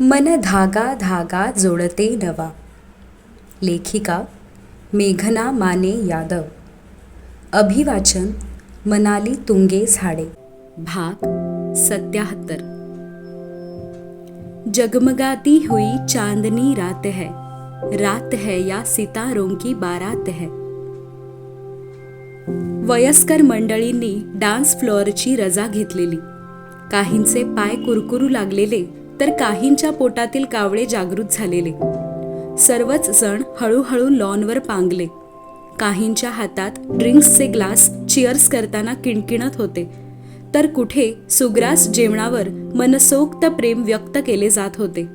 मन धागा धागा जोडते नवा. लेखिका मेघना माने यादव. अभिवाचन मनाली तुंगे झाडे. भाग सत्याहत्तर. जगमगाती हुई चांदनी रात है. रात है या सितारों की बारात है. वयस्कर मंडळींनी डान्स फ्लोअरची रजा घेतलेली. काहींचे पाय कुरकुरू लागलेले. तर काहींच्या पोटातील कावळे जागृत झालेले. सर्वच जण हळूहळू लॉनवर पांगले. काहींच्या हातात ड्रिंक्सचे ग्लास चिअर्स करताना किणकिणत होते. तर कुठे सुग्रास जेवणावर मनसोक्त प्रेम व्यक्त केले जात होते.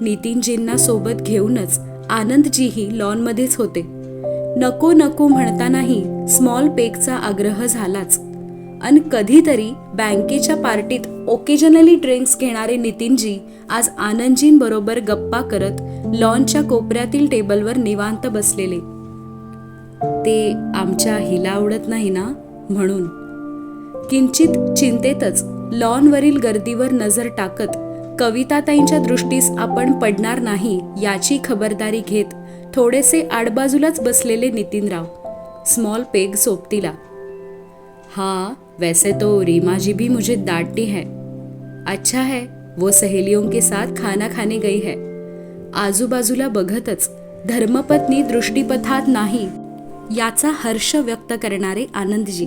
नितीनजींना सोबत घेऊनच आनंदजीही लॉनमध्येच होते. नको नको म्हणतानाही स्मॉल पेकचा आग्रह झालाच. अन कधीतरी बँकेच्या पार्टीत ओकेजनली ड्रिंक्स घेणारे नितीनजी आज आनंदजींबरोबर गप्पा करत लॉनच्या कोपऱ्यातील टेबलवर निवांत बसलेले. ते आमच्या हिला आवडत नाही ना? म्हणून. किंचित चिंतेतच लॉनवरील गर्दीवर नजर टाकत कविताताईंच्या दृष्टीस आपण पडणार नाही याची खबरदारी घेत थोडेसे आडबाजूलाच बसलेले नितीनराव. स्मॉल पेग सोबतीला. हा? वैसे तो रीमा जी भी मुझे डांटती है। अच्छा है वो सहेलियों के साथ खाना खाने गई है। आजूबाजूला बघतच धर्मपत्नी दृष्टीपथात नाही याचा हर्ष व्यक्त करणारे आनंदजी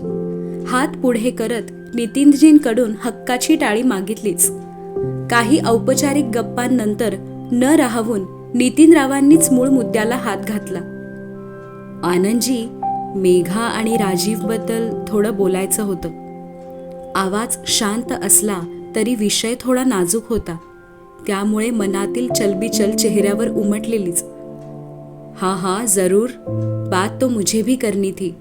हात पुढे करत नितीनजींकडून हक्काची टाळी मागितलीच. काही औपचारिक गप्पांनंतर न राहून नितीनरावांनीच मूळ मुद्द्याला हात घातला. आनंदजी मेघा आणि राजीवबद्दल थोडं बोलायचं होतं. आवाज शांत असला तरी विषय थोडा नाजूक होता. त्यामुळे मनातील चलबिचल चेहऱ्यावर उमटलेलीच. हाँ हाँ जरूर. बात तो मुझे भी करनी थी.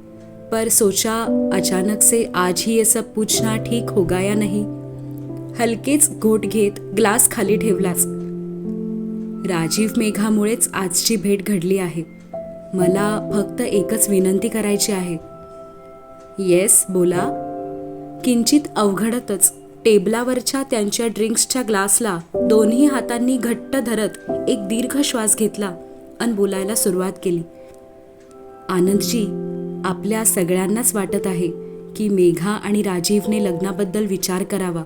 पर सोचा अचानक से आज ही ये सब पूछना ठीक होगा या नहीं. हलकेच घोट घेत ग्लास खाली ठेवलाच राजीव मेघामुळेच आजची भेट घडली आहे. मला फक्त एकच विनंती करायची आहे. येस बोला. किंचित अवघडतच. टेबलावरच्या त्यांच्या ड्रिंक्सच्या ग्लासला दोन्ही हातांनी घट्ट धरत एक दीर्घ श्वास घेतला आणि बोलायला सुरुवात केली. आनंदजी आपल्या सगळ्यांनाच वाटत आहे की मेघा आणि राजीवने लग्नाबद्दल विचार करावा.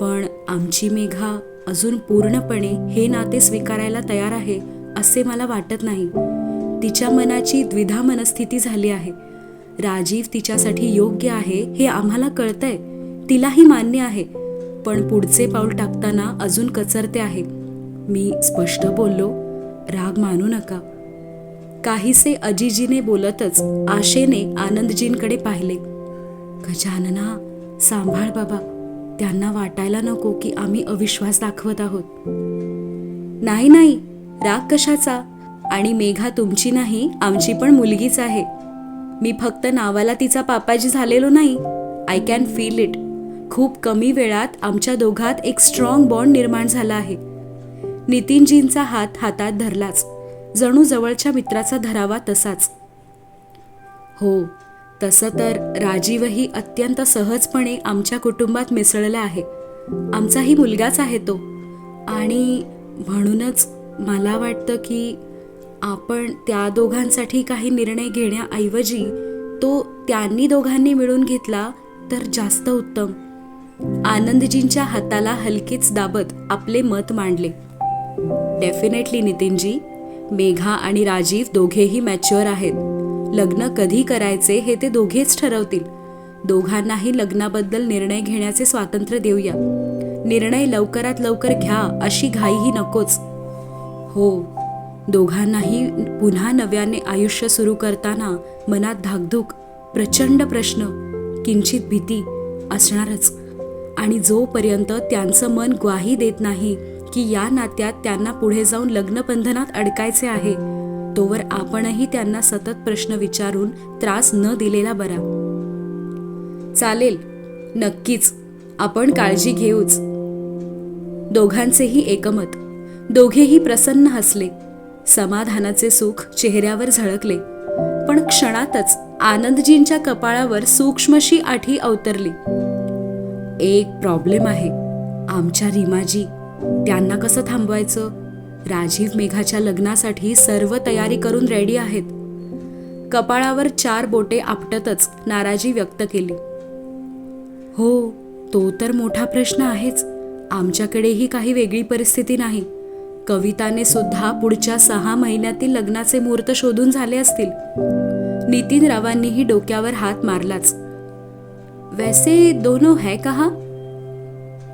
पण आमची मेघा अजून पूर्णपणे हे नाते स्वीकारायला तयार आहे असे मला वाटत नाही. तिच्या मनाची द्विधा मनस्थिती झाली आहे. राजीव तिच्यासाठी योग्य आहे हे आम्हाला कळतंय. तिलाही मान्य आहे. पण पुढचे पाऊल टाकताना अजून कचरते आहे. मी स्पष्ट बोललो राग मानू नका. काहीसे अजिजीने बोलतच आशेने आनंदजींकडे पाहिले. गजानना सांभाळ बाबा त्यांना वाटायला नको की आम्ही अविश्वास दाखवत आहोत. नाही नाही राग कशाचा? आणि मेघा तुमची नाही आमची पण मुलगीच आहे. मी फक्त नावाला तिचा पापाजी झालेलो नाही. आय कॅन फील इट खूप कमी वेळात आमच्या दोघात एक स्ट्रॉंग बॉन्ड निर्माण झाला आहे. नितीनजींचा हात हातात धरलाच. जणू जवळच्या मित्राचा धरावा तसाच. हो तसं तर राजीवही अत्यंत सहजपणे आमच्या कुटुंबात मिसळला आहे. आमचाही मुलगाच आहे तो. आणि म्हणूनच मला वाटतं की आपण त्या दोघांसाठी काही निर्णय घेण्याऐवजी तो त्यांनी दोघांनी मिळून घेतला तर जास्त उत्तम. आनंदजींच्या हाताला हलकीच दाबत आपले मत मांडले. डेफिनेटली नितीनजी मेघा आणि राजीव दोघेही मॅच्युअर आहेत. लग्न कधी करायचे हे ते दोघेच ठरवतील. दोघांनाही लग्नाबद्दल निर्णय घेण्याचे स्वातंत्र्य देऊया. निर्णय लवकरात लवकर घ्या अशी घाईही नकोच. हो दोघांनाही पुन्हा नव्याने आयुष्य सुरू करताना मनात धाकधूक प्रचंड प्रश्न किंचित भीती असणारच. आणि जोपर्यंत त्यांचं मन ग्वाही देत नाही की या नात्यात त्यांना पुढे जाऊन लग्नबंधनात अडकायचे आहे तोवर आपणही त्यांना सतत प्रश्न विचारून त्रास न दिलेला बरा. चालेल नक्कीच आपण काळजी घेऊच. दोघांचेही एकमत. दोघेही प्रसन्न हसले. समाधानाचे सुख चेहऱ्यावर झळकले. पण क्षणातच आनंदजींच्या कपाळावर सूक्ष्मशी आठी अवतरली. एक प्रॉब्लेम आहे. आमच्या रीमाजी त्यांना कसं थांबवायचं? राजीव मेघाच्या लग्नासाठी सर्व तयारी करून रेडी आहेत. कपाळावर चार बोटे आपटतच नाराजी व्यक्त केली. हो तो तर मोठा प्रश्न आहेच. आमच्याकडेही काही वेगळी परिस्थिती नाही. कविताने सुद्धा पुढच्या सहा महिन्यातील लग्नाचे मुहूर्त शोधून झाले असतील. नितीन रावांनीही डोक्यावर हात मारलाच. वैसे दोनों है कहा?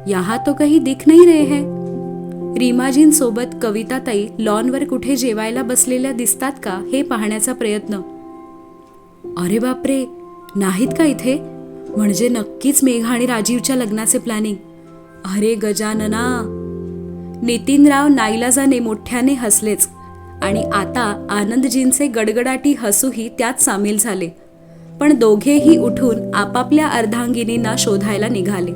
यहाँ तो काही दिख नाही रहे है. रीमाजींसोबत कविताताई लॉनवर कुठे जेवायला बसलेल्या दिसतात का हे पाहण्याचा प्रयत्न. अरे बापरे! नाहीत का इथे? म्हणजे नक्कीच मेघा आणि राजीवच्या लग्नाचे प्लॅनिंग. अरे गजानना! नितीनराव नाईलाजाने मोठ्याने हसलेच. आणि आता आनंदजींचे गडगडाटी हसूही त्यात सामील झाले. पण दोघेही उठून आपापल्या अर्धांगिनींना शोधायला निघाले.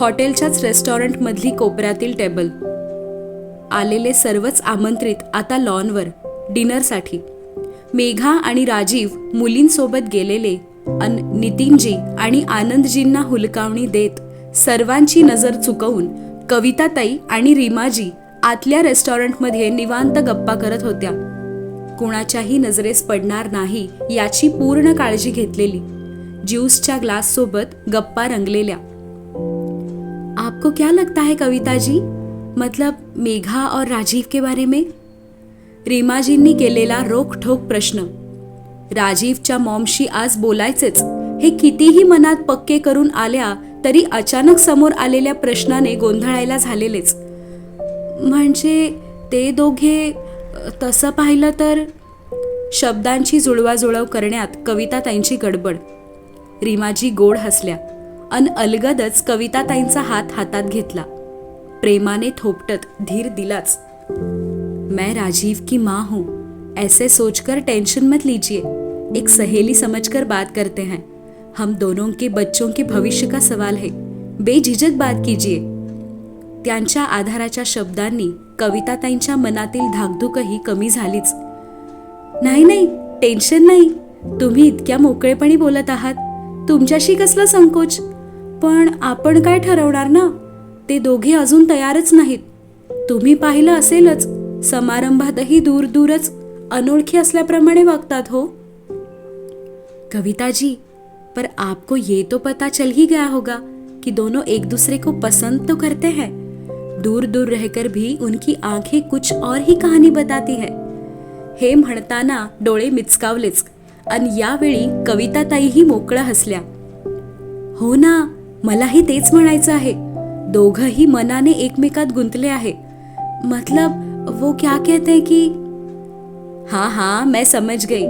हॉटेलच्याच रेस्टॉरंटमधली कोपऱ्यातील टेबल. आलेले सर्वच आमंत्रित आता लॉनवर डिनरसाठी. मेघा आणि राजीव मुलींसोबत गेलेले अन नितीनजी आणि आनंदजींना हुलकावणी देत सर्वांची नजर चुकवून कविताताई आणि रीमाजी आतल्या रेस्टॉरंटमध्ये निवांत गप्पा करत होत्या. कुणाच्याही नजरेस पडणार नाही याची पूर्ण काळजी घेतलेली. ज्यूसच्या ग्लाससोबत गप्पा रंगलेल्या. आपको क्या लगता है कविता जी मतलब मेघा और राजीव के बारे में? रीमाजींनी केलेला रोखठोक प्रश्न. राजीवच्या मॉमशी आज बोलायचेच. हे कितीही मनात पक्के करून आल्या तरी अचानक समोर आलेल्या प्रश्नाने गोंधळायला झालेलेच. म्हणजे ते दोघे तसं पाहिलं तर? शब्दांची जुळवाजुळव करण्यात कविताताईंची गडबड. रीमाजी गोड हसल्या. अन अलगदच कविताताईंचा हात हातात घेतला. प्रेमाने थोपटत धीर दिलाच. मैं राजीव की माँ हूँ. ऐसे सोचकर टेंशन मत लीजिए. एक सहेली समझकर बात करते हैं. हम दोनों के बच्चों के भविष्य का सवाल है। बेझिझक बात कीजिए। त्यांच्या आधाराच्या शब्दांनी कविताताईंच्या मनातील धाकधुकही कमी झालीच। नाही नाही टेन्शन नाही। तुम्ही इतक्या मोकळेपणी बोलत आहात। तुमच्याशी कसला संकोच? पण आपण काय ठरवणार ना? ते दोघे अजून तयारच नाहीत। तुम्ही पाहिलं असेलच समारंभातही दूर दूरच अनोळखी असल्याप्रमाणे वागतात हो। कविताजी पर आपको ये तो पता चल ही गया होगा कि दोनों एक दूसरे को पसंद तो करते हैं। दूर दूर रहकर भी उनकी आंखें कुछ और ही कहानी बताती है। हे म्हणताना डोळे मिचकावलेच आणि यावेळी कविताताईही मोकळं हसल्या। हो ना मलाही तेच म्हणायचं आहे दोघंही मनाने एकमेकात गुंतले आहे। मतलब वो क्या कहते हैं कि हाँ हाँ मैं समझ गई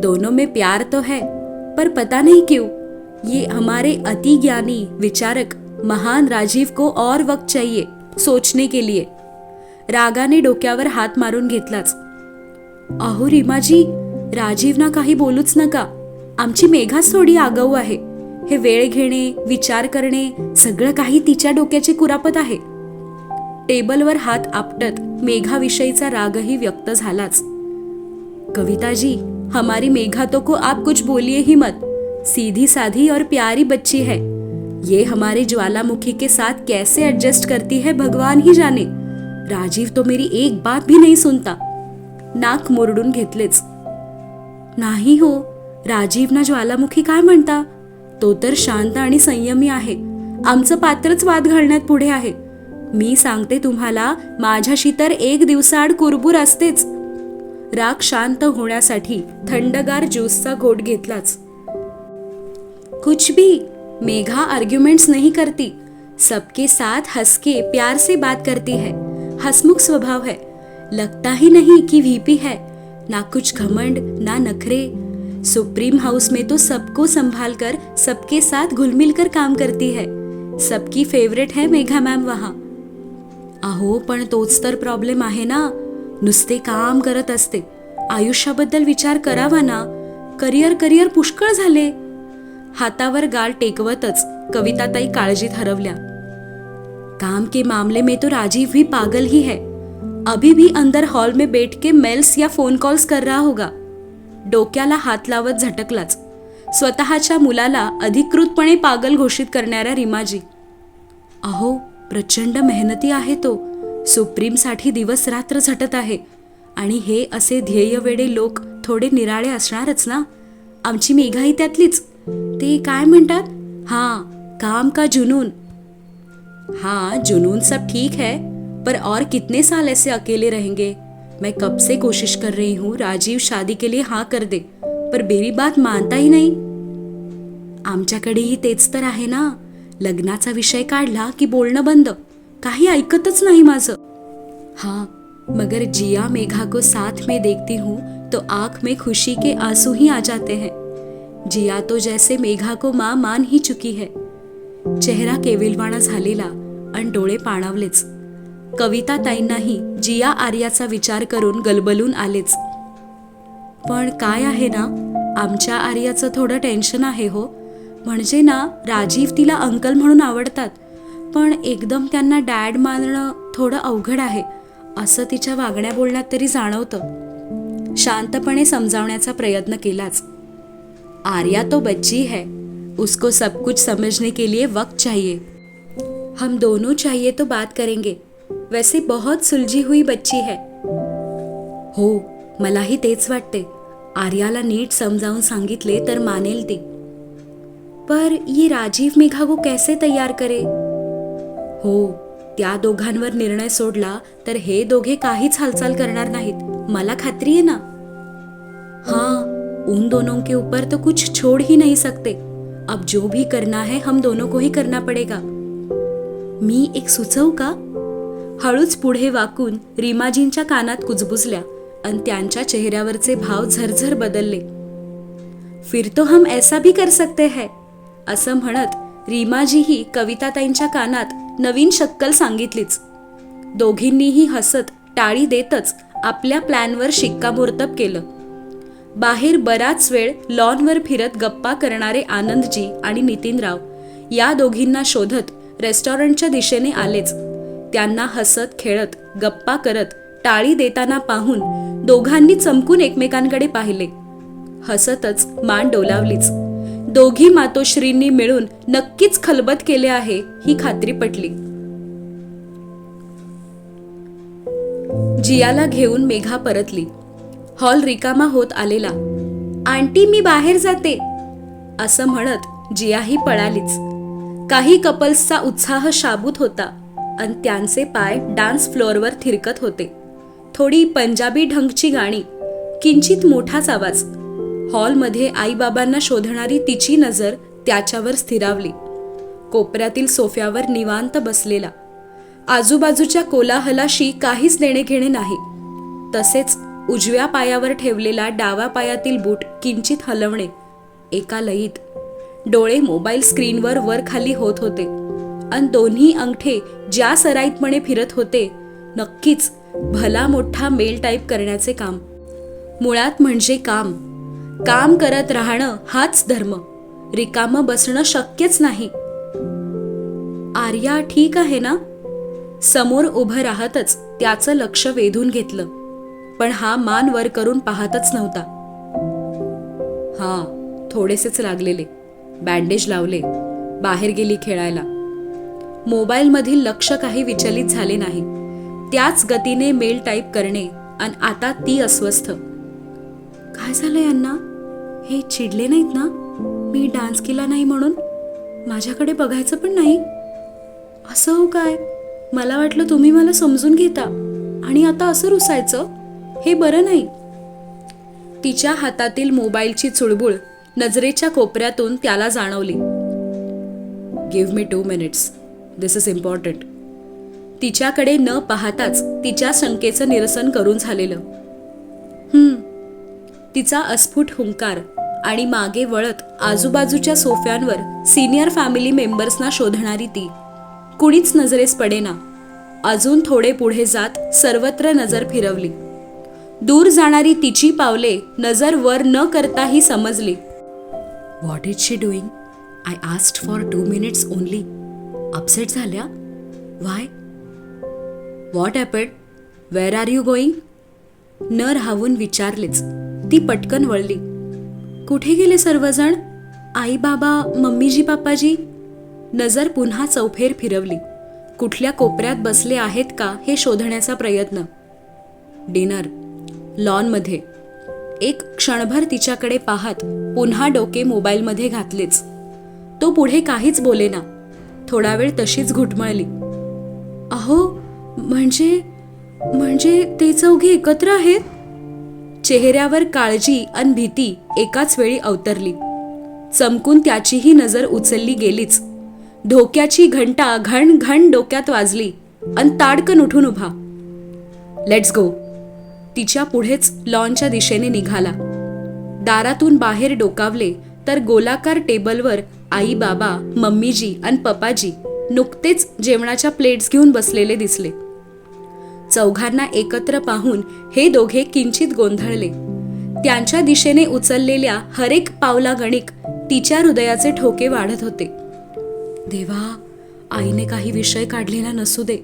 दोनों में प्यार तो है। पर पता नहीं क्यों ये हमारे अति ज्ञानी विचारक महान राजीव को और वक्त चाहिए सोचने के लिए। रागाने डोक्यावर हात मारून घेतलाच। अहो रिमाजी राजीवना काही बोलूच नका. आमची मेघाच थोडी आगाऊ आहे. हे वेळ घेणे विचार करणे सगळं काही तिच्या डोक्याची कुरापत आहे. टेबलवर हात आपटत मेघाविषयीचा रागही व्यक्त झालाच. कविताजी हमारी मेघा तो को आप कुछ बोलिए ही मत। सीधी साधी और प्यारी बच्ची है। ये हमारे ज्वालामुखी के साथ कैसे एडजस्ट करती है भगवान ही जाने। राजीव तो मेरी एक बात भी नहीं सुनता। नाक मुरडून घेतलेच। नाही हो राजीव ना ज्वालामुखी काय म्हणता? तो तर शांत आणि संयमी आहे। आमचं पात्रच वाद घालण्यात पुढे आहे। मी सांगते तुम्हाला माझ्याशी तर एक दिवसाआड कुरबूर असतेच। राग शांत होण्यासाठी थंडगार ज्यूसचा घोट घेतलाच. कुछ भी मेघा आर्ग्यूमेंट्स नहीं करती. सबके साथ हंस के प्यार से बात करती है. हसमुख स्वभाव है. लगता ही नहीं कि वीपी है. ना कुछ घमंड ना नखरे. सुप्रीम हाउस में तो सबको संभाल कर सबके साथ घुल मिल कर काम करती है. सबकी फेवरेट है मेघा मॅम वहाँ. अहो पण तोच तर प्रॉब्लेम आहे ना. नुसते काम करत असते. आयुष्याबद्दल विचार करावा ना. करिअर करिअर पुष्कळ झाले. हातावर गाल टेकवतच कविताताई काळजीत हरवल्या. काम के मामले में तो राजीव भी पागल ही है. अभी भी अंदर हॉल में बैठ के मेल्स या फोन कॉल्स कर रहा होगा. डोक्याला हात लावत झटकलाच. स्वतःच्या मुलाला अधिकृतपणे पागल घोषित करणाऱ्या रिमाजी. अहो प्रचंड मेहनती आहे तो. सुप्रीमसाठी दिवस रात्र झटत आहे. आणि हे असे ध्येयवेडे लोक थोडे निराळे असणारच ना? आमची मेघाई त्यातलीच. ते काय म्हणतात? हां काम का जुनून? हाँ जुनून सब ठीक है पर और कितने साल ऐसे अकेले रहेंगे? मैं कब से कोशिश कर रही हूँ राजीव शादी के लिए हाँ कर दे पर बेरी बात मानता ही नाही। आमच्याकडेही तेच तर आहे ना? लग्नाचा विषय काढला की बोलणं बंद. काही ऐकतच नाही माझं. हाँ मगर जिया मेघा को साथ में देखती हूँ तो आंख में खुशी के आंसू ही आ जाते हैं। जिया तो जैसे मेघा को माँ मान ही चुकी है। चेहरा केविलवाणा झालेला आणि डोळे पाणावलेच। कविता ताईंनाही जिया आर्याचा विचार करून गलबलून आलेच। पण काय आहे ना आमच्या आर्याचं थोडं टेन्शन आहे हो। म्हणजे ना राजीव तिला अंकल म्हणून आवडतात। पण एकदम त्यांना डॅड मानणं थोडं अवघड आहे असं तिच्या वागण्या बोलण्यात तरी जाणवतं. शांतपणे समजावण्याचा प्रयत्न केलाच. आर्या तो बच्ची है उसको सब कुछ समझने के लिए वक्त चाहिए. हम दोनों चाहिए तो बात करेंगे वैसे बहुत सुलझी हुई बच्ची है. हो मलाही तेच वाटते. आर्याला नीट समजावून सांगितले तर मानेल ती. पर ये राजीव मेघा को कैसे तयार करे? हो त्या दोघांवर निर्णय सोडला तर हे दोघे काहीच हालचाल करणार नाहीत. मला खात्री आहे ना? हाँ उन दोनों के ऊपर तो कुछ छोड़ ही नहीं सकते. अब जो भी करना है हम दोनों को ही करना पड़ेगा. मी एक सुचवू का? हळूच पुढे वाकून रीमाजींच्या कानात कुजबुजल्या आणि त्यांच्या चेहऱ्यावरचे भाव झरझर बदलले. फिर तो हम ऐसा भी कर सकते है असं म्हणत रीमाजीही कविताताईंच्या कानात नवीन शक्कल सांगितलीच. दोघींनीही हसत टाळी देतच आपल्या प्लॅनवर शिक्कामोर्तब केलं. बाहेर बराच वेळ लॉनवर फिरत गप्पा करणारे आनंदजी आणि नितीनराव या दोघींना शोधत रेस्टॉरंटच्या दिशेने आलेच. त्यांना हसत खेळत गप्पा करत टाळी देताना पाहून दोघांनी चमकून एकमेकांकडे पाहिले. हसतच मान डोलावलीच. दोघी मातोश्रींनी मिळून नक्कीच खलबत केले आहे ही खात्री पटली. जियाला घेऊन मेघा परतली. हॉल रिकामा होत आलेला. आंटी मी बाहेर जाते. असं म्हणत जियाही पळालीच. काही कपल्सचा उत्साह शाबूत होता आणि त्यांचे पाय डान्स फ्लोअरवर थिरकत होते. थोडी पंजाबी ढंगची गाणी किंचित मोठाच आवाज हॉलमध्ये आईबाबांना शोधणारी तिची नजर त्याच्यावर स्थिरावली. कोपऱ्यातील सोफ्यावर निवांत बसलेला. आजूबाजूच्या कोलाहलाशी काहीच देणे घेणे नाही. तसेच उजव्या पायावर ठेवलेला डाव्या पायातील बूट किंचित हलवणे एका लयीत. डोळे मोबाईल स्क्रीनवर वर खाली होत होते. आणि दोन्ही अंगठे ज्या सराईतपणे फिरत होते नक्कीच भला मोठा मेल टाईप करण्याचे काम. मुळात म्हणजे काम. काम करत राहणं हाच धर्म. रिकामं बसणं शक्यच नाही. आर्या ठीक आहे ना? समोर उभं राहतच त्याचं लक्ष वेधून घेतलं. पण हा मान वर करून पाहतच नव्हता. हा थोडेसेच लागलेले. बँडेज लावले. बाहेर गेली खेळायला. मोबाईलमधील लक्ष काही विचलित झाले नाही. त्याच गतीने मेल टाईप करणे आणि आता ती अस्वस्थ. काय झालं यांना हे चिडले नाहीत ना? मी डान्स केला नाही म्हणून? माझ्याकडे बघायचं पण नाही? असं हो काय? मला वाटलं तुम्ही मला समजून घेता. आणि आता असं रुसायचं? हे बरं नाही. तिच्या हातातील मोबाईलची चुळबुळ नजरेच्या कोपऱ्यातून त्याला जाणवली. Give me two minutes this is important तिच्याकडे न पाहताच तिच्या शंकेचं निरसन करून झालेलं. हम्म. तिचा अस्फुट हुंकार आणि मागे वळत आजूबाजूच्या सोफ्यांवर सिनियर फॅमिली मेंबर्सना शोधणारी ती. कुणीच नजरेस पडेना. अजून थोडे पुढे जात सर्वत्र नजर फिरवली. दूर जाणारी तिची पावले नजर वर न करताही समजली. What is she doing I asked for two minutes only upset झाल्या? Why what happened where are you going न राहून विचारलेच. ती पटकन वळली. कुठे गेले सर्वजण? आई बाबा मम्मीजी पापाजी नजर पुन्हा चौफेर फिरवली. कुठल्या कोपऱ्यात बसले आहेत का हे शोधण्याचा प्रयत्न. डिनर. लॉनमध्ये. एक क्षणभर तिच्याकडे पाहत पुन्हा डोके मोबाईलमध्ये घातलेच. तो पुढे काहीच बोलेना. थोडा वेळ तशीच घुटमळली. अहो म्हणजे म्हणजे ते चौघे एकत्र आहेत? चेहऱ्यावर काळजी अन भीती एकाच वेळी अवतरली. चमकून त्याचीही नजर उचलली गेलीच. धोक्याची घंटा घण घण डोक्यात वाजली अन ताडकन उठून उभा. लेट्स गो तिच्या पुढेच लॉनच्या दिशेने निघाला. दारातून बाहेर डोकावले तर गोलाकार टेबलवर आई बाबा मम्मीजी आणि पप्पाजी नुकतेच जेवणाच्या प्लेट्स घेऊन बसलेले दिसले. चौघांना एकत्र पाहून हे दोघे किंचित गोंधळले. त्यांच्या दिशेने उचललेल्या हरेक पावला गणिक तिच्या हृदयाचे ठोके वाढत होते. देवा आईने काही विषय काढलेला नसू दे.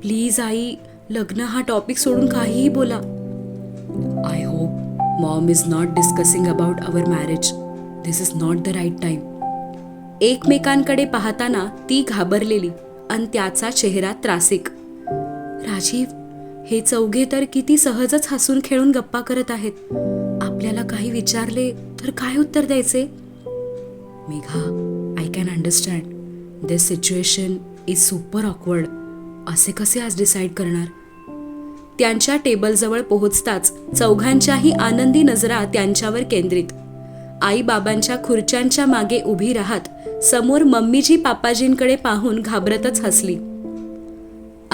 प्लीज आई लग्न हा टॉपिक सोडून काहीही बोला. I hope mom is not discussing about our marriage. This is not the right time. एकमेकांकडे पाहताना ती घाबरलेली आणि त्याचा चेहरा त्रासिक. राजीव हे चौघे तर किती सहजच हसून खेळून गप्पा करत आहेत. आपल्याला काही विचारले तर काय उत्तर द्यायचे? Megha I can understand this situation is super awkward असे कसे आज डिसाईड करणार? त्यांच्या टेबलजवळ पोहोचताच चौघांच्याही आनंदी नजरा त्यांच्यावर केंद्रित. आई बाबांच्या खुर्च्यांच्या मागे उभी राहत समोर मम्मीजी पापाजींकडे पाहून घाबरतच हसली.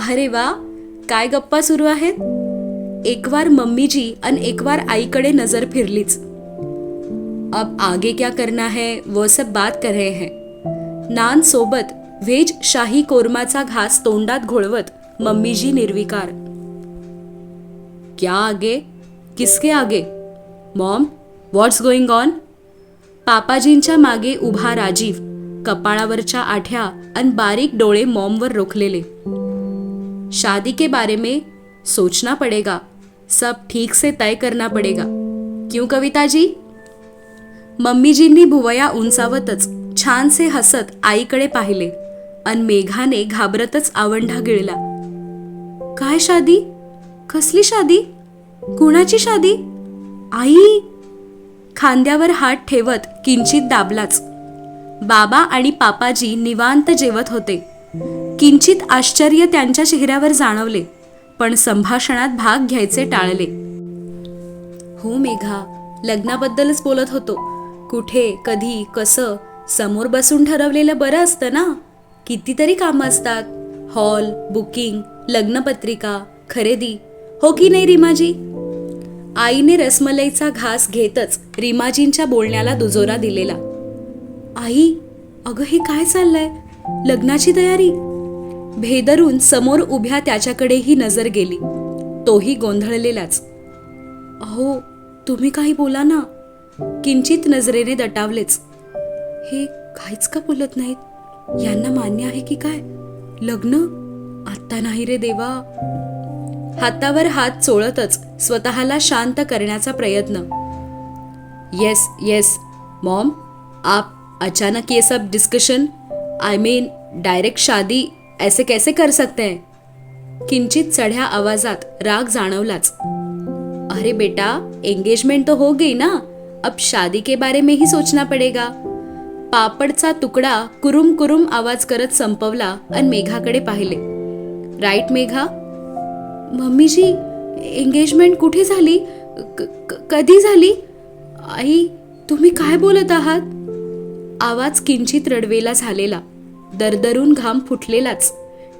अरे वा! काय गप्पा सुरू आहेत? एकवार मम्मीजी अन एकवार आईकडे नजर फिरलीच. अब आगे क्या करना है वो सब बात कर रहे हैं. नान सोबत व्हेज शाही कोरमाचा घास तोंडात घोळवत मम्मीजी निर्विकार. क्या आगे? किसके आगे? मॉम व्हॉट्स गोइंग ऑन पापाजींच्या मागे उभा राजीव कपाळावरच्या आठ्या अन बारीक डोळे मॉमवर रोखलेले. शादी के बारे में सोचना पड़ेगा। सब ठीक से तय करना पड़ेगा। क्यों कविता जी मम्मीजींनी भुवया उंचावतच छानसे हसत आईकडे पाहिले अन मेघाने घाबरतच आवंढा गिळला. काय शादी? कसली शादी? कुणाची शादी? आई! खांद्यावर हात ठेवत किंचित दाबलाच. बाबा आणि पापाजी निवांत जेवत होते. किंचित आश्चर्य त्यांच्या चेहऱ्यावर जाणवले पण संभाषणात भाग घ्यायचे टाळले. हो मेघा लग्नाबद्दलच बोलत होतो. कुठे कधी कसं समोर बसून ठरवलेलं बरं असतं ना? कितीतरी कामं असतात. हॉल बुकिंग लग्नपत्रिका खरेदी. हो की नाही रिमाजी? आईने रसमलईचा घास घेतच रिमाजींच्या बोलण्याला दुजोरा दिलेला. आई अगं हे काय चाललंय? लग्नाची तयारी? भेदरून समोर उभ्या त्याच्याकडेही नजर गेली. तोही गोंधळलेलाच. अहो तुम्ही काही बोला ना. किंचित नजरेने दटावलेच. हे काहीच का बोलत नाहीत? यांना मान्य आहे की काय? लग्न? आत्ता नाही रे देवा. हातावर हात चोळतच स्वतःला शांत करण्याचा प्रयत्न. येस येस मॉम आप अचानक ये सब डिस्कशन. आई मीन डायरेक्ट शादी ऐसे कैसे कर सकते हैं? किंचित चढ्या आवाजात राग जाणवलाच. अरे बेटा एंगेजमेंट तो हो गई ना? अब शादी के बारे में ही सोचना पड़ेगा. पापडचा तुकडा कुरुम कुरुम आवाज करत संपवला आणि मेघाकडे पाहिले. राईट मेघा? मम्मीजी एंगेजमेंट कुठे झाली? कधी झाली? आई तुम्ही काय बोलत आहात? आवाज किंचित रडवेला झालेला. दरदरून घाम फुटलेलाच.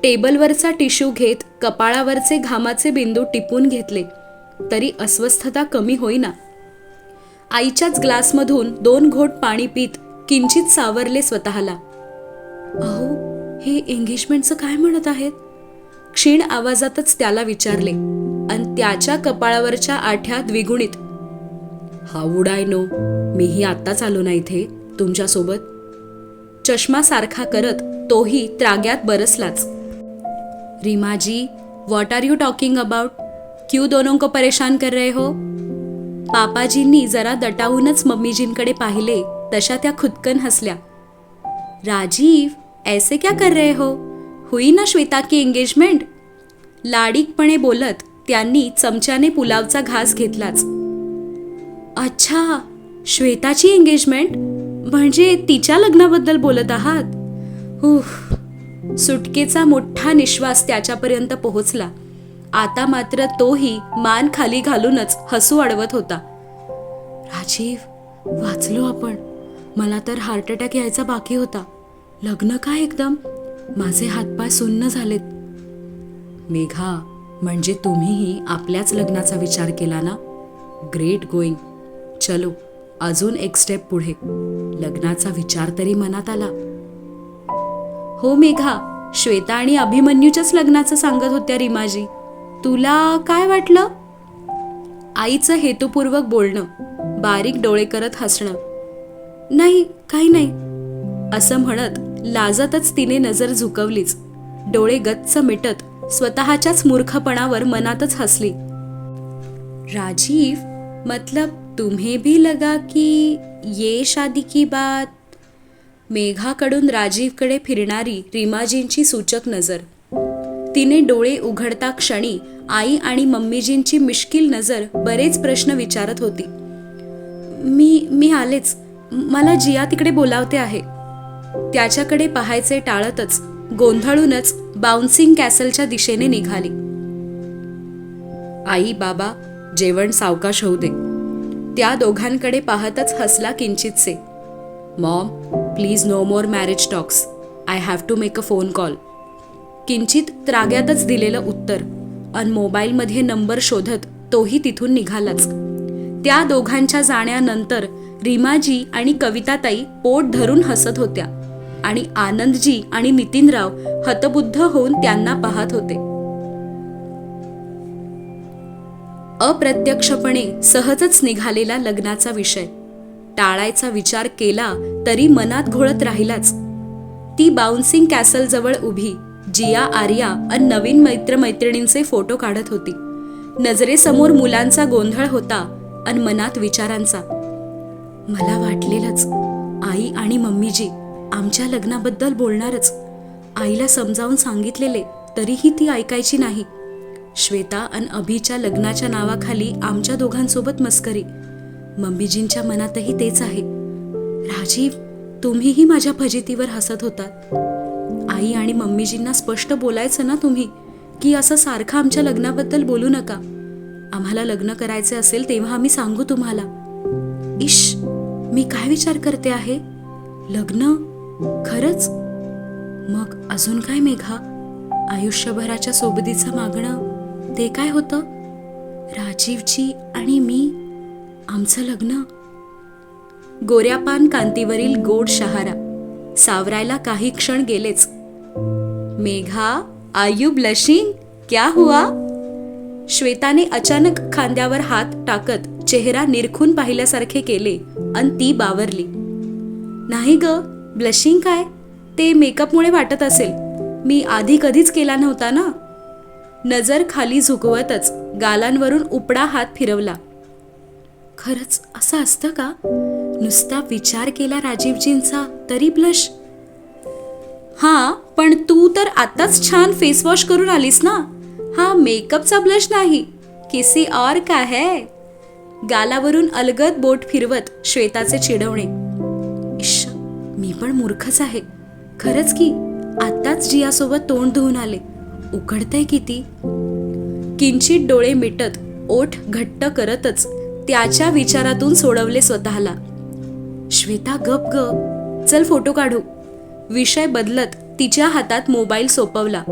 टेबलवरचा टिश्यू घेत कपाळावरचे घामाचे बिंदू टिपून घेतले. तरी अस्वस्थता कमी होईना. आईच्याच ग्लासमधून दोन घोट पाणी पित किंचित सावरले स्वतःला. अहो हे एंगेजमेंटचं काय म्हणत आहेत? क्षीण आवाजातच त्याला विचारले आणि त्याच्या कपाळावरच्या आठ्या द्विगुणित हा वुड आय नो मीही आत्ताच आलो ना इथे तुमच्यासोबत. चष्मा सारखा करत तोही त्राग्यात बरसलाच. रीमाजी what are you talking about Q दोनों को परेशान कर रहे हो? पापाजींनी जरा दटावूनच मम्मीजींकडे पाहिले तशा त्या खुदकन हसल्या. राजीव ऐसे क्या कर रहे हो? हुई ना श्वेता की एंगेजमेंट लाडीकपणे बोलत त्यांनी चमच्याने पुलावचा घास घेतलाच. अच्छा श्वेताची एंगेजमेंट म्हणजे तिच्या लग्नाबद्दल बोलत आहात? उफ सुटकेचा मोठा निश्वास त्याच्यापर्यंत पोहोचला. आता मात्र तोही मान खाली घालूनच हसू अडवत होता. राजीव वाचलो आपण. मला तर हार्ट अटॅक यायचा बाकी होता. लग्न काय एकदम? माझे हातपाय सुन्न झालेत. मेघा म्हणजे तुम्हीही आपल्याच लग्नाचा विचार केला ना? ग्रेट गोईंग चलो. अजून एक स्टेप पुढे. लग्नाचा विचार तरी मनात आला. हो मेघा श्वेता आणि अभिमन्यूच्याच लग्नाचं सांगत होत्या रिमाजी. तुला काय वाटलं? आईचं हेतुपूर्वक बोलणं बारीक डोळे करत हसणं. नाही काही नाही. असं म्हणत लाजतच तिने नजर झुकवलीच. डोळे गच्च मिटत स्वतःच्याच मूर्खपणावर मनातच हसली. राजीव मतलब तुम्हें भी लगा की ये शादी की बात मेघाकडून राजीवकडे फिरणारी रिमाजींची सूचक नजर. तिने डोळे उघडता क्षणी आई आणि मम्मीजींची मिश्किल नजर बरेच प्रश्न विचारत होती. मी मी आलेच. मला जिया तिकडे बोलावते आहे. त्याच्याकडे पाहायचे टाळतच गोंधळूनच बाउन्सिंग कॅसलच्या दिशेने निघाली. आई बाबा जेवण सावकाश होऊ दे. त्या दोघांकडे पाहतच हसला किंचितसे. Mom please no more marriage talks. I have to make a phone call. किंचित त्राग्यातच दिलेलं उत्तर अन मोबाईलमध्ये नंबर शोधत तोही तिथून निघालाच. त्या दोघांच्या जाण्यानंतर रीमाजी आणि कविताताई पोट धरून हसत होत्या आणि आनंदजी आणि नितीनराव हतबुद्ध होऊन त्यांना पाहत होते. अप्रत्यक्षपणे सहजच निघालेला लग्नाचा विषय. टाळायचा विचार केला तरी मनात घोळत राहिलाच. ती बाउन्सिंग कॅसल जवळ उभी जिया आर्या अन नवीन मैत्रमैत्रिणींचे फोटो काढत होती. नजरेसमोर मुलांचा गोंधळ होता अन मनात विचारांचा. मला वाटलेलंच आई आणि मम्मीजी आमच्या लग्नाबद्दल बोलणारच. आईला समजावून सांगितलेले तरीही ती ऐकायची नाही. श्वेता अन अभिच्या लग्नाच्या नावाखाली आमच्या दोघांसोबत मस्करी. मम्मीजींच्या मनातही तेच आहे. राजीव तुम्हीही माझ्या फजितीवर हसत होतात आई आणि मम्मीजींना स्पष्ट बोलायचं ना तुम्ही? की असं सारखं आमच्या लग्नाबद्दल बोलू नका? आम्हाला लग्न करायचे असेल तेव्हा आम्ही सांगू तुम्हाला. इश मी काय विचार करते आहे? लग्न? खरंच? मग अजून काय मेघा? आयुष्यभराच्या सोबतीचं मागणं? ते काय होतं? राजीवची आणि मी आमचं लग्न. गोऱ्यापान कांतीवरील गोड शहारा. सावरायला काही क्षण गेलेच. मेघा आयू ब्लशिंग क्या हुआ? श्वेताने अचानक खांद्यावर हात टाकत चेहरा निरखून पाहिल्यासारखे केले अन ती बावरली. नाही ग ब्लशिंग काय? ते मेकअपमुळे वाटत असेल. मी आधी कधीच केला नव्हता ना? नजर खाली झुकवतच गालांवरून उपडा हात फिरवला. खरंच असं असतं का? नुसता विचार केला राजीवजींचा तरी ब्लश हा पण तू तर आताच छान फेस वॉश करून आलीस ना? हा मेकअपचा ब्लश नाही. किसी और का है? गालावरून अलगद बोट फिरवत श्वेताचे चिडवणे. इश्श मी पण मूर्खच आहे. खरंच की आत्ताच जियासोबत तोंड धुवून आले. उघडतंय किती? किंचित डोळे मिटत ओठ घट्ट करतच त्याच्या विचारातून सोडवले स्वतःला. श्वेता गप ग. चल फोटो काढू. विषय बदलत तिच्या हातात मोबाईल सोपवला.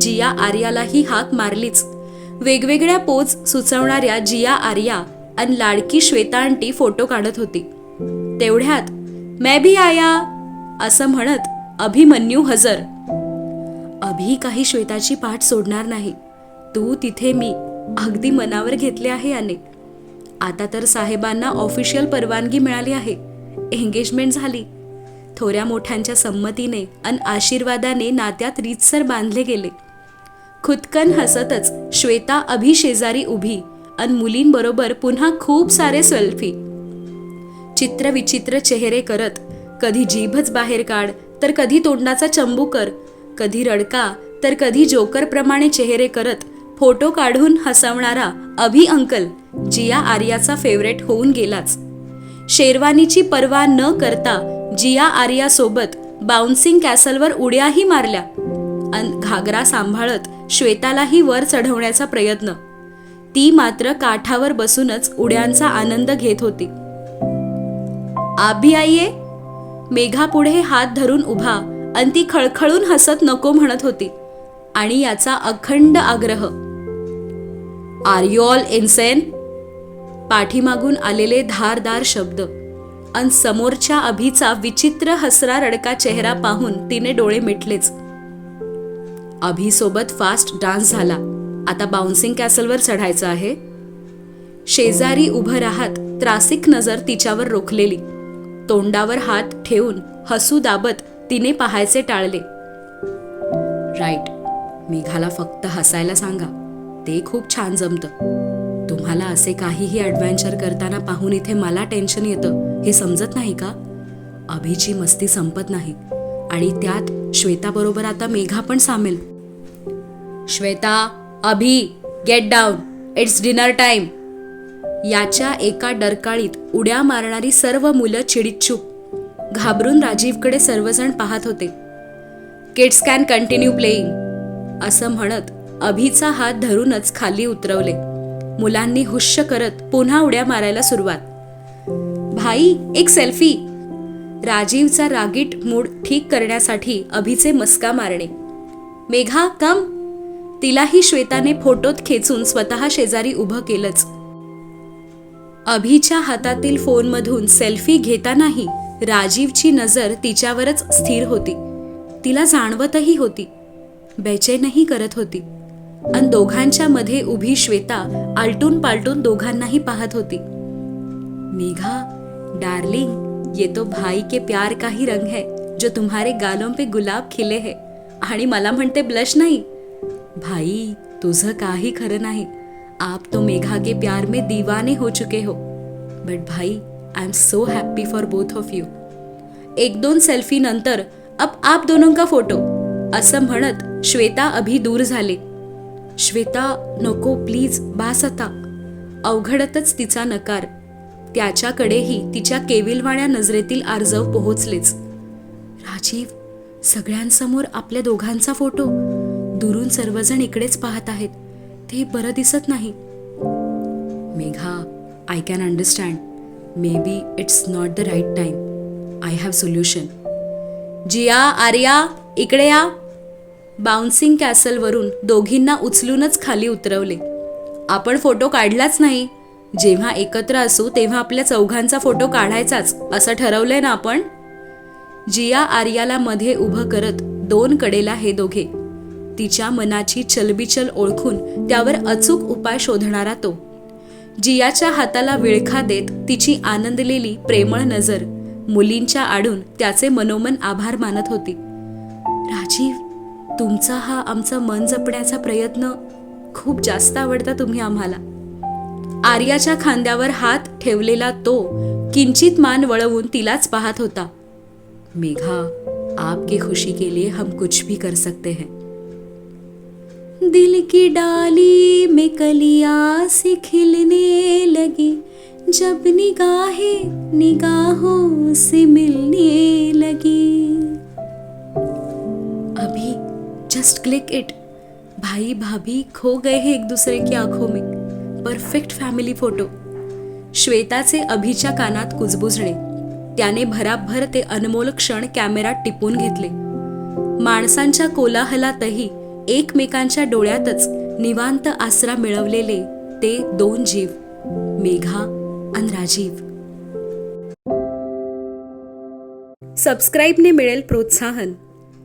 जिया आर्यालाही हाक मारलीच. वेगवेगळ्या पोज सुचवणाऱ्या जिया आर्या आणि लाडकी श्वेता आंटी फोटो काढत होती. तेवढ्यात मैं भी आया असं म्हणत अभिमन्यू हजर. अभि काही श्वेताची पाठ सोडणार नाही. तू तिथे मी. अगदी मनावर घेतले आहे याने आता तर साहेबांना ऑफिशियल परवानगी मिळाली आहे. एंगेजमेंट झाली. थोड्या मोठ्यांच्या संमतीने अन आशीर्वादाने नात्यात रीतसर बांधले गेले. खुदकन हसतच श्वेता अभि शेजारी उभी अन मुलींबरोबर पुन्हा खूप सारे सेल्फी. चित्रविचित्र चेहरे करत कधी जीभच बाहेर काढ तर कधी तोंडाचा चंबू कर कधी रडका तर कधी जोकरप्रमाणे चेहरे करत फोटो काढून हसवणारा अभि अंकल जिया आर्याचा फेवरेट होऊन गेलाच. शेरवानीची पर्वा न करता जिया आर्यासोबत बाउन्सिंग कॅसलवर उड्याही मारल्या. अन घागरा सांभाळत श्वेतालाही वर चढवण्याचा प्रयत्न. ती मात्र काठावर बसूनच उड्यांचा आनंद घेत होती. आभी आईये मेघा पुढे हात धरून उभा अन ती खळखळून हसत नको म्हणत होती. आणि याचा अखंड आग्रह. आर यू ऑल इन्सेन पाठीमागून आलेले धारदार शब्द. अन समोरच्या अभिचा विचित्र हसरा रडका चेहरा पाहून तिने डोळे मिटलेच. अभिसोबत फास्ट डान्स झाला. आता बाउन्सिंग कॅसलवर चढायचं आहे. शेजारी उभं राहत त्रासिक नजर तिच्यावर रोखलेली. तोंडावर हात ठेवून हसू दाबत तिने पाहायचे टाळले. राईट मेघाला फक्त हसायला सांगा. ते खूप छान जमतं. तुम्हाला असे काहीही ॲडव्हेंचर करताना पाहून इथे मला टेन्शन येतं हे समजत नाही का? अभिची मस्ती संपत नाही. आणि त्यात श्वेताबरोबर आता मेघा पण सामील. Shweta Abhi get down it's dinner time याच्या एका डरकाळीत उड्या मारणारी सर्व मुलं चिडीचूप घाबरून राजीवकडे सर्वजण पाहत होते. किड्स कॅन कंटिन्यू प्लेईंग असं म्हणत अभिचा हात धरूनच खाली उतरवले. मुलांनी हुश्य करत पुन्हा उड्या मारायला सुरुवात. भाई एक सेल्फी. राजीवचा रागीट मूड ठीक करण्यासाठी अभिचे मस्का मारणे. मेघा कम. तिलाही श्वेताने फोटोत खेचून स्वतः शेजारी उभं केलंच. अभिच्या हातातील फोनमधून सेल्फी घेतानाही राजीवची नजर तिच्यावरच स्थिर होती. तिला जाणवतही होती. बेचैनही करत होती. अन दोघांच्या मध्ये उभी श्वेता आलटून पालटून दोघांनाही पाहत होती. मेघा डार्लिंग ये तो भाई के प्यार का ही रंग है जो तुम्हारे गालों पे गुलाब खिले है आणि मला म्हणते ब्लश नाही. भाई तुझं काही खरं नाही. आप तो मेघा के प्यार में दीवाने हो चुके हो. बट भाई I am so happy for both of you एक दोन सेल्फी नंतर अब आप दोनों का फोटो असं म्हणत श्वेता अभि दूर झाले. श्वेता नको प्लीज बास आता. अवघडतच तिचा नकार. त्याच्याकडेही तिच्या केविलवाण्या नजरेतील आर्जव पोहोचलेच. राजीव सगळ्यांसमोर आपल्या दोघांचा फोटो दुरून सर्वजण इकडेच पाहत आहेत. ते बरं दिसत नाही. Megha I can understand maybe it's not the right time I have solution Jiya Arya इकडे या. बाउन्सिंग कॅसलवरून दोघींना उचलूनच खाली उतरवले. आपण फोटो काढलाच नाही. जेव्हा एकत्र असू तेव्हा आपल्या चौघांचा फोटो काढायचाच असं ठरवलंय ना आपण? जिया आर्याला मध्ये उभं करत दोन कडेला हे दोघे. तिच्या मनाची चलबिचल ओळखून त्यावर अचूक उपाय शोधणारा तो. जियाच्या हाताला विळखा देत तिची आनंदलेली प्रेमळ नजर मुलींच्या आडून त्याचे मनोमन आभार मानत होती. राजीव तुमचा हा आमचा मन जपण्याचा प्रयत्न खूप जास्त आवडता तुम्ही आम्हाला. आर्याच्या खांद्यावर हात ठेवलेला तो किंचित मान वळवून तिलाच पाहत होता. मेघा आपकी खुशी के लिए हम कुछ भी कर सकते हैं. दिल की डाली में कलिया से खिलने लगी। जब निगाहें निगाहों से मिलने लगी। अभी जस्ट क्लिक इट भाई भाभी खो गए हैं एक दूसरे की आंखों में। परफेक्ट फॅमिली फोटो श्वेताचे अभिच्या कानात कुजबुजणे। त्याने भराभर ते अनमोल क्षण कॅमेरात टिपून घेतले। माणसांच्या कोलाहलातही एकमेकांच्या डोळ्यातच निवांत आसरा मिळवलेले ते दोन जीव मेघा आणि राजीव. सबस्क्राईबने मिळेल प्रोत्साहन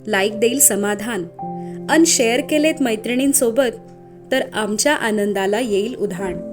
लाईक देईल समाधान अन शेअर केलेत मैत्रिणींसोबत तर आमच्या आनंदाला येईल उधाण.